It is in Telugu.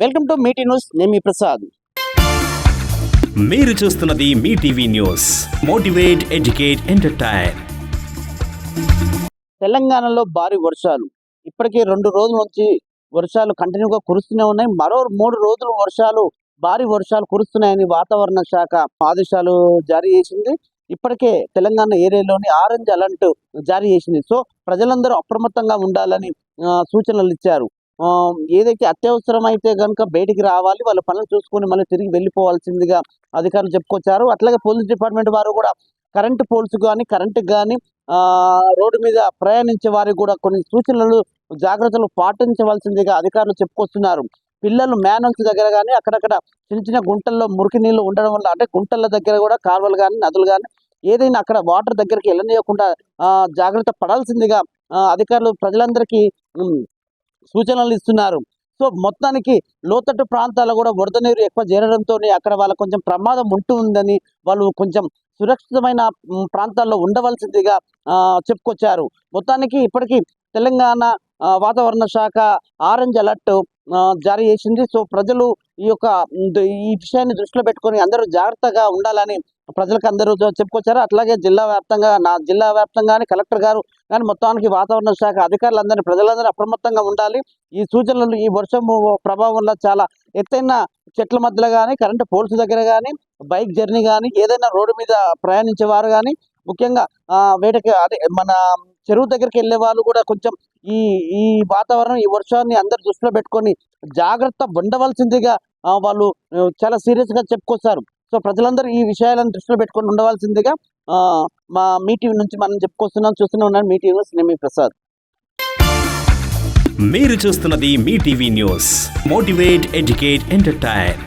వెల్కమ్ టు మీటీ న్యూస్ నేను మీ ప్రసాద్. మీరు చూస్తున్నది మీ TV news. Motivate educate entertain. తెలంగాణలో భారీ వర్షాలు. ఇప్పటికే రెండు రోజుల నుంచి వర్షాలు కంటిన్యూగా కురుస్తూనే ఉన్నాయి. మరో మూడు రోజులు వర్షాలు భారీ వర్షాలు కురుస్తున్నాయని వాతావరణ శాఖ ఆదేశాలు జారీ చేసింది. ఇప్పటికే తెలంగాణ ఏరియాలోని ఆరెంజ్ అలర్ట్ జారీ చేసింది. సో ప్రజలందరూ అప్రమత్తంగా ఉండాలని సూచనలు ఇచ్చారు. ఏదైతే అత్యవసరమైతే కనుక బయటికి రావాలి వాళ్ళ పనులు చూసుకొని మళ్ళీ తిరిగి వెళ్ళిపోవాల్సిందిగా అధికారులు చెప్పుకొచ్చారు. అట్లాగే పోలీస్ డిపార్ట్మెంట్ వారు కూడా కరెంటు పోల్స్ కానీ కరెంటు కానీ రోడ్డు మీద ప్రయాణించే వారికి కూడా కొన్ని సూచనలు జాగ్రత్తలు పాటించవలసిందిగా అధికారులు చెప్పుకొస్తున్నారు. పిల్లలు మ్యానల్స్ దగ్గర కానీ అక్కడక్కడ చిన్న చిన్న గుంటల్లో మురికి నీళ్ళు ఉండడం వల్ల అంటే గుంటల దగ్గర కూడా కాలువలు కానీ నదులు కానీ ఏదైనా అక్కడ వాటర్ దగ్గరికి వెళ్ళనీయకుండా జాగ్రత్త పడాల్సిందిగా అధికారులు ప్రజలందరికీ సూచనలు ఇస్తున్నారు. సో మొత్తానికి లోతట్టు ప్రాంతాల్లో కూడా వరద నీరు ఎక్కువ చేరడంతో అక్కడ వాళ్ళ కొంచెం ప్రమాదం ఉంటుందని వాళ్ళు కొంచెం సురక్షితమైన ప్రాంతాల్లో ఉండవలసిందిగా చెప్పుకొచ్చారు. మొత్తానికి ఇప్పటికీ తెలంగాణ వాతావరణ శాఖ ఆరెంజ్ అలర్ట్ జారీ చేసింది. సో ప్రజలు ఈ యొక్క ఈ విషయాన్ని దృష్టిలో పెట్టుకొని అందరూ జాగ్రత్తగా ఉండాలని ప్రజలకు అందరూ చెప్పుకొచ్చారు. అట్లాగే జిల్లా వ్యాప్తంగా నా జిల్లా వ్యాప్తంగానే కలెక్టర్ గారు కానీ మొత్తానికి వాతావరణ శాఖ అధికారులందరినీ ప్రజలందరూ అప్రమత్తంగా ఉండాలి. ఈ సూచనలు ఈ వర్షం ప్రభావం వల్ల చాలా ఎత్తైన చెట్ల మధ్యలో కానీ కరెంటు పోల్స్ దగ్గర కానీ బైక్ జర్నీ కానీ ఏదైనా రోడ్డు మీద ప్రయాణించేవారు కానీ ముఖ్యంగా ఆ, వేటకి అదే మన చెరువు దగ్గరికి వెళ్ళే వాళ్ళు కూడా కొంచెం ఈ ఈ వాతావరణం ఈ వర్షాన్ని అందరు దృష్టిలో పెట్టుకొని జాగ్రత్త ఉండవలసిందిగా వాళ్ళు చాలా సీరియస్గా చెప్పుకొస్తారు. సో ప్రజలందరూ ఈ విషయాలను దృష్టిలో పెట్టుకొని ఉండవలసిందిగా మా మీ టీవీ నుంచి మనం చెప్పుకొస్తున్నాం చూస్తూనే ఉన్నాను మీ టీవీ న్యూస్ నేను ప్రసాద్. మీరు చూస్తున్నది మీ TV news. Motivate educate entertain.